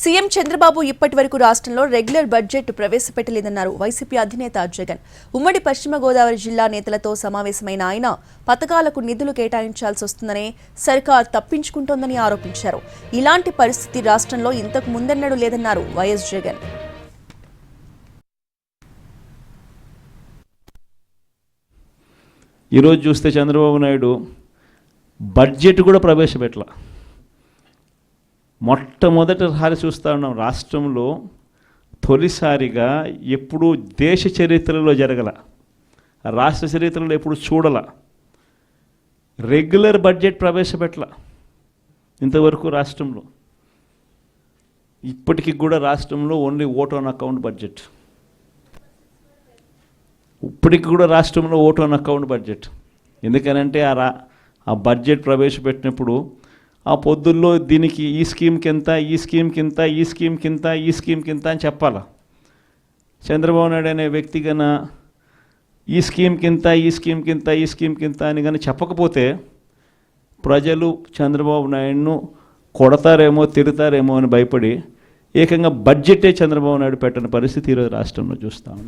CM Chandrababu ఇప్పటి వరకు రాష్ట్రంలో రెగ్యులర్ బడ్జెట్ ప్రవేశపెట్టలేదన్నారు వైసీపీ అధినేత జగన్. ఉమ్మడి పశ్చిమ గోదావరి జిల్లా నేతలతో సమావేశమైన ఆయన పథకాలకు నిధులు కేటాయించాల్సి వస్తుందనే సర్కార్ తప్పించుకుంటోందని ఆరోపించారు. ఇలాంటి పరిస్థితి రాష్ట్రంలో ఇంతకు ముందెన్నడూ లేదన్నారు వైఎస్ జగన్. ఈరోజు చూస్తే చంద్రబాబు నాయుడు బడ్జెట్ కూడా ప్రవేశపెట్టలా మొట్టమొదటిసారి చూస్తూ ఉన్నాం రాష్ట్రంలో తొలిసారిగా ఎప్పుడూ దేశ చరిత్రలో జరగల రాష్ట్ర చరిత్రలో ఎప్పుడు చూడల రెగ్యులర్ బడ్జెట్ ప్రవేశపెట్టల ఇంతవరకు రాష్ట్రంలో. ఇప్పటికి కూడా రాష్ట్రంలో only vote on account budget. ఇప్పటికి కూడా రాష్ట్రంలో ఓట్ ఆన్ అకౌంట్ బడ్జెట్. ఎందుకనంటే ఆ రా ఆ బడ్జెట్ ప్రవేశపెట్టినప్పుడు ఆ పొద్దుల్లో దీనికి ఈ స్కీమ్కి ఇంత ఈ స్కీమ్కి ఇంత ఈ స్కీమ్కి ఇంత ఈ స్కీమ్కి ఇంత అని చెప్పాలా. చంద్రబాబు నాయుడు అనే వ్యక్తి గన ఈ స్కీమ్కి ఇంత ఈ స్కీమ్కి ఇంత ఈ స్కీమ్కి ఇంత అని కానీ చెప్పకపోతే ప్రజలు చంద్రబాబు నాయుడును కొడతారేమో తిడతారేమో అని భయపడి ఏకంగా బడ్జెటే చంద్రబాబు నాయుడు పెట్టని పరిస్థితి ఈరోజు రాష్ట్రంలో చూస్తాం